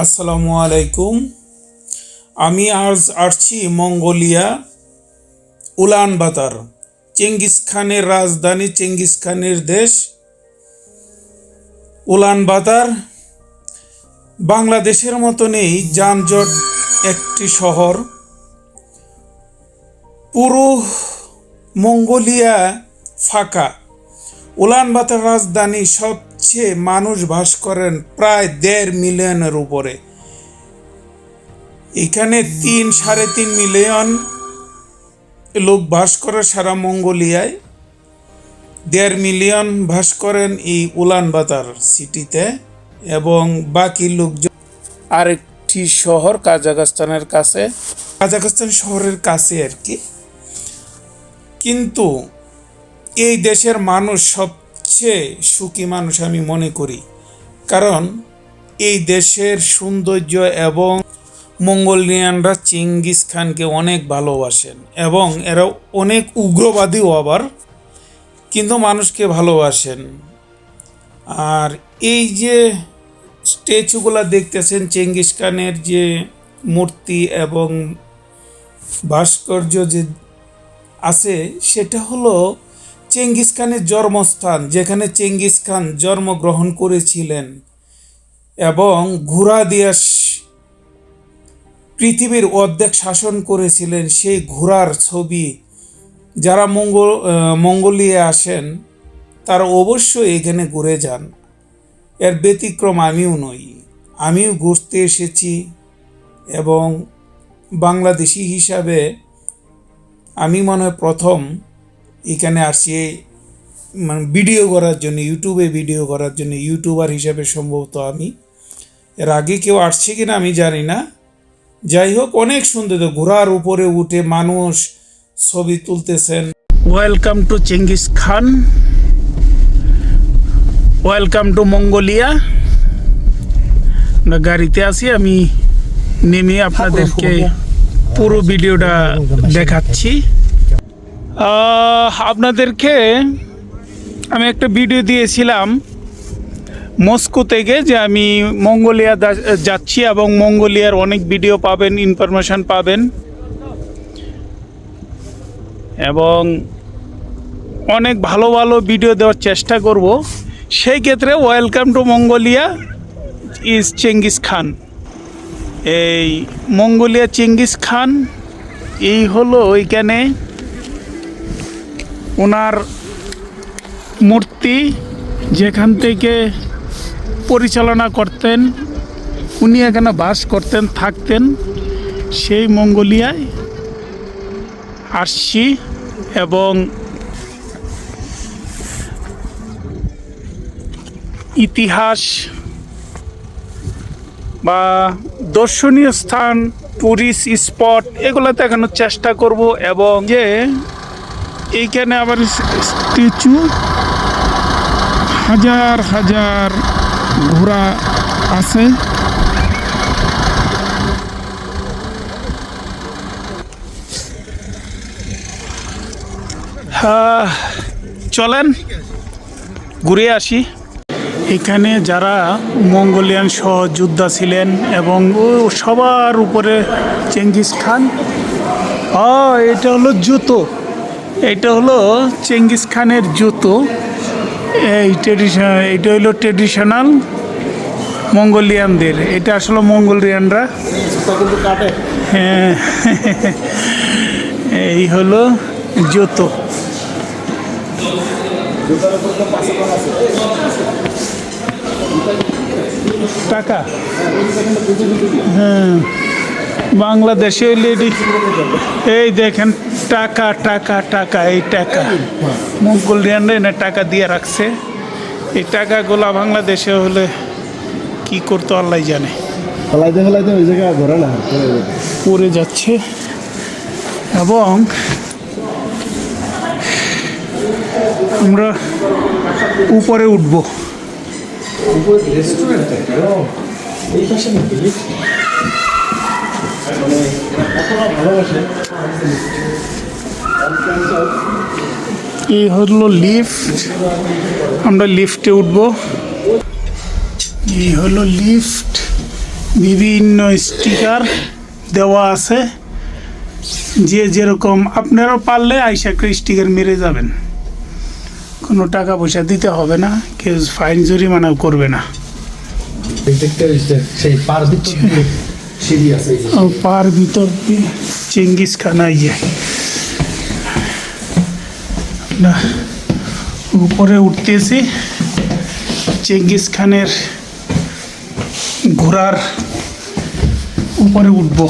আসসালামু আলাইকুম। আমি আজ আসছি মঙ্গোলিয়া উলান বাতার, চেঙ্গিস খানের রাজধানী, চেঙ্গিস খানের দেশ উলান বাতার। বাংলাদেশের মতনই যানজট একটি শহর। পুরো মঙ্গোলিয়া ফাঁকা। উলানবাতার রাজধানী সবচেয়ে মানুষ বাস করেন প্রায় দেড় মিলিয়নের উপরে। এখানে তিন সাড়ে তিন মিলিয়ন লোক বাস করে সারা মঙ্গোলিয়ায়। দেড় মিলিয়ন বাস করেন এই উলানবাতার সিটিতে এবং বাকি লোকজন আরেকটি শহর কাজাকস্তানের কাছে। কাজাকস্তান শহরের কাছে আর কি। কিন্তু এই দেশের মানুষ সবচেয়ে সুখী মানুষ আমি মনে করি। কারণ এই দেশের সৌন্দর্য এবং মঙ্গোলিয়ানরা চিঙ্গিস খানকে অনেক ভালোবাসেন এবং এরা অনেক উগ্রবাদীও আবার, কিন্তু মানুষকে ভালোবাসেন। আর এই যে স্ট্যাচুগুলো দেখতেছেন, চেঙ্গিস খানের যে মূর্তি এবং ভাস্কর্য যে আছে, সেটা হলো চেঙ্গিস খানের জন্মস্থান, যেখানে চেঙ্গিস খান জন্মগ্রহণ করেছিলেন এবং ঘোড়া দিয়ে পৃথিবীর অর্ধেক শাসন করেছিলেন, সেই ঘোড়ার ছবি। যারা মঙ্গল মঙ্গোলিয়া আসেন, তারা অবশ্যই এখানে ঘুরে যান। এর ব্যতিক্রম আমিও নই। আমিও ঘুরতে এসেছি এবং বাংলাদেশি হিসাবে আমি মনে হয় প্রথম এখানে আসছি মানে ভিডিও করার জন্য ইউটিউবে ভিডিও করার জন্য ইউটিউবার হিসেবে সম্ভবত আমি। এর আগে কেউ আসছে কিনা আমি জানি না। যাই হোক, অনেক সুন্দর তো, ঘোড়ার উপরে উঠে মানুষ ছবি তুলতেছেন। Welcome to Genghis Khan welcome to Mongolia আমরা গাড়িতে আছি, আমি নেমে আপনাদেরকে পুরো ভিডিওটা দেখাচ্ছি। আপনাদেরকে আমি একটা ভিডিও দিয়েছিলাম মস্কো থেকে যে আমি মঙ্গোলিয়া যাচ্ছি এবং মঙ্গোলিয়ার অনেক ভিডিও পাবেন ইনফরমেশন পাবেন। এবং অনেক ভালো ভালো ভিডিও দেওয়ার চেষ্টা করব। সেই ক্ষেত্রে welcome to Mongolia is Genghis Khan এই মঙ্গোলিয়া চেঙ্গিস খান এই হলো ওইখানে ওনার মূর্তি যেখান থেকে পরিচালনা করতেন, উনি এখানে বাস করতেন, থাকতেন, সেই মঙ্গোলিয়ায় আসছি এবং ইতিহাস বা দর্শনীয় স্থান টুরিস্ট স্পট এগুলো দেখানোর চেষ্টা করব এবং যে এইখানে আবার স্ট্যাচু। হাজার হাজার ঘোড়া আছে। চলেন, ঘুরে আসি। এখানে যারা মঙ্গোলিয়ান সহযোদ্ধা ছিলেন এবং সবার উপরে চেঙ্গিস খান। এটা হলো জুতো। এটা হলো চেঙ্গিস খানের জুতো। এই ট্রেডিশনাল এটা হলো ট্রেডিশনাল মঙ্গোলিয়ানদের। এটা আসলে মঙ্গোলিয়ানরা। হ্যাঁ। এই হলো জুতো। টাকা? হ্যাঁ। বাংলাদেশে লেডি এই দেখেন, টাকা টাকা টাকা, এই টাকা। মঙ্গোলিয়ানরা এনে টাকা দিয়ে রাখছে। এই টাকাগুলা বাংলাদেশে হলে কি করতো আল্লাহ জানে। ওই জায়গায় পড়ে যাচ্ছে। এবং আমরা উপরে উঠবো। এই হলো লিফট। আমরা লিফটে উঠবো। এই হলো লিফট। বিভিন্ন স্টিকার দেওয়া আছে। যে যেরকম আপনারাও পারলে আইসা একটা স্টিকার মেরে যাবেন। কোনো টাকা পয়সা দিতে হবে না। কেউ ফাইন জরিমানাও করবে না। সেই পার দিচ্ছে সিঁড়ি আছে যে। পার ভিতর দিয়ে চেঙ্গিস খান আইয়ে আমরা উপরে উঠতেছি চেঙ্গিস খানের ঘোড়ার উপরে উঠবো।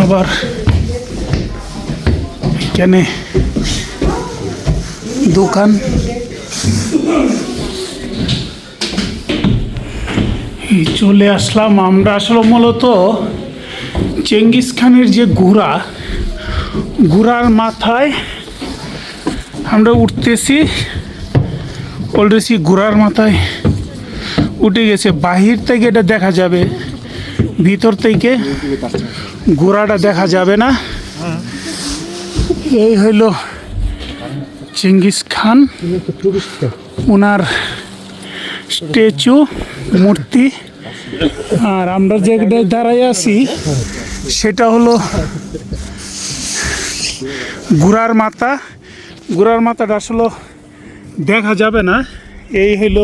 আবার এখানে দোকান। চলে আসলাম আমরা আসলে মূলত চেঙ্গিস খানের যে ঘোড়া ঘোড়ার মাথায় আমরা উঠতেছি। অলরেডি ঘোড়ার মাথায় উঠে গেছে। বাহির থেকে এটা দেখা যাবে, ভিতর থেকে ঘোড়াটা দেখা যাবে না। এই হইল চেঙ্গিস খান। ওনার স্ট্যাচু, মূর্তি। আর আমরা যে দাঁড়াই আছি, সেটা হলো ঘোড়ার মাথা। ঘোড়ার মাথাটা আসলে দেখা যাবে না। এই হইল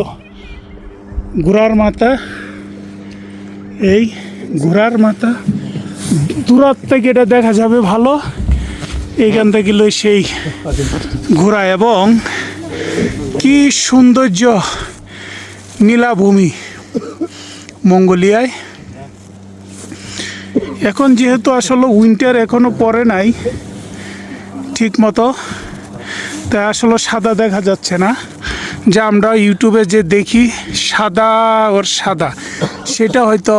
ঘোড়ার মাথা। এই ঘোড়ার মাথা দূরাত থেকে এটা দেখা যাবে ভালো। এইখান থেকে লই সেই ঘোড়া এবং কি সৌন্দর্য নীলাভূমি। মঙ্গোলিয়ায়। এখন যেহেতু আসলে উইন্টার এখনও পরে নাই ঠিক মতো তাই আসলে সাদা দেখা যাচ্ছে না। যা আমরা ইউটিউবে যে দেখি সাদা ওর সাদা সেটা হয়তো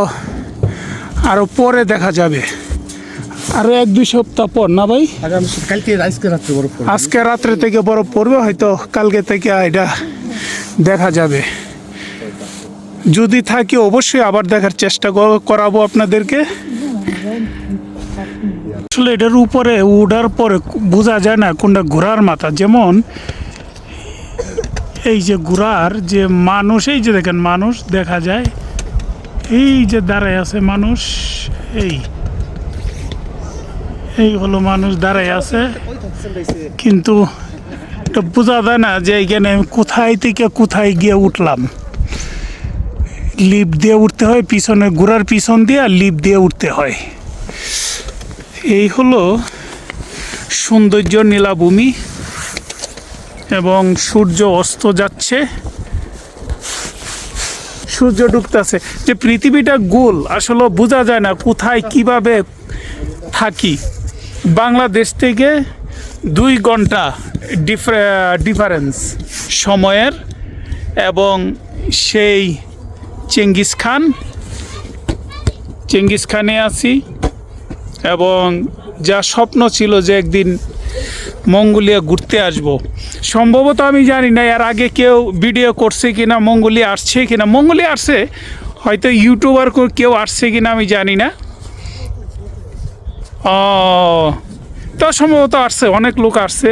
আরও পরে দেখা যাবে। আরও এক দুই সপ্তাহ পর না ভাই? কালকে আজকে রাত্রে বরফ আজকে রাত্রে থেকে বরফ পড়বে হয়তো কালকে থেকে এটা দেখা যাবে। যদি থাকি অবশ্যই আবার দেখার চেষ্টা করাবো আপনাদেরকে। আসলে এটার উপরে উড়ার পরে বোঝা যায় না কোনটা ঘোড়ার মাথা। যেমন এই যে ঘোড়ার যে মানুষ, এই যে দেখেন মানুষ দেখা যায়। এই যে দাঁড়ায় আছে মানুষ, এই। এই হলো মানুষ দাঁড়ায় আছে। কিন্তু বোঝা যায় না যে এখানে কোথায় থেকে কোথায় গিয়ে উঠলাম। লিপ দিয়ে উঠতে হয়, পিছনে ঘোড়ার পিছন দিয়ে আর লিপ দিয়ে উঠতে হয়। এই হলো সৌন্দর্য নীলাভূমি এবং সূর্য অস্ত যাচ্ছে। সূর্য ডুবতেছে। যে পৃথিবীটা গোল, আসলে বোঝা যায় না কোথায় কীভাবে থাকি। বাংলাদেশ থেকে দুই ঘণ্টা ডিফারেন্স সময়ের এবং সেই চেঙ্গিস খান। চেঙ্গিস খানে আছি এবং যা স্বপ্ন ছিল যে একদিন মঙ্গোলিয়া ঘুরতে আসব। সম্ভবত আমি জানি না এর আগে কেউ ভিডিও করছে কি না মঙ্গোলিয়া আসছে কি না মঙ্গোলিয়া আসছে, হয়তো ইউটিউবার কেউ আসছে কি না আমি জানি না। ও, তো সম্ভবত আসছে, অনেক লোক আসছে।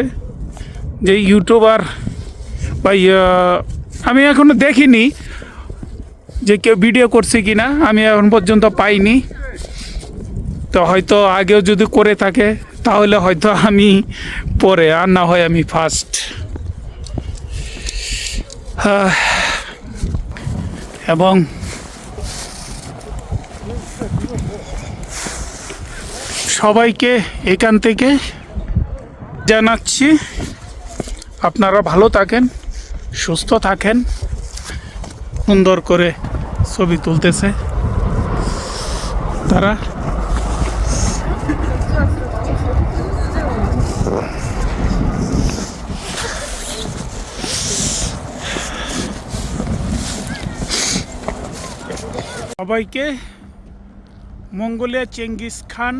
যে ইউটিউবার বা আমি এখনও দেখিনি। যে কেউ ভিডিও করছে কি না আমি এখন পর্যন্ত পাইনি। তো হয়তো আগেও যদি করে থাকে, তাহলে হয়তো আমি পরে, আর না হয় আমি ফার্স্ট এবং সবাইকে এখান থেকে জানাচ্ছি, আপনারা ভালো থাকেন, সুস্থ থাকেন, সুন্দর করে ছবি তুলতেছে। তারা সবাইকে মঙ্গোলিয়া চেঙ্গিস খান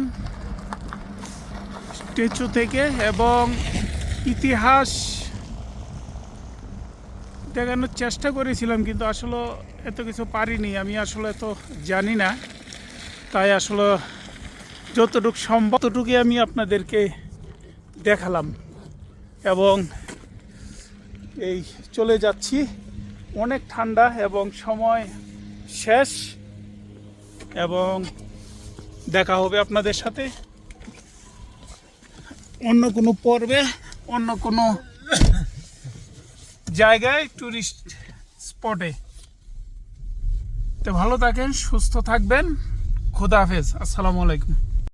স্ট্যাচু থেকে এবং ইতিহাস দেখানোর চেষ্টা করেছিলাম, কিন্তু আসলে এত কিছু পারিনি। আমি আসলে এত জানি না। তাই আসলে যতটুকু সম্ভব ততটুকুই আমি আপনাদেরকে দেখালাম। এবং এই চলে যাচ্ছি। অনেক ঠান্ডা এবং সময় শেষ। এবং দেখা হবে আপনাদের সাথে। অন্য কোনো পর্বে, অন্য কোনো জায়গায় টুরিস্ট স্পটে তো ভালো থাকেন সুস্থ থাকবেন। খুদা হাফেজ। আসসালামু আলাইকুম।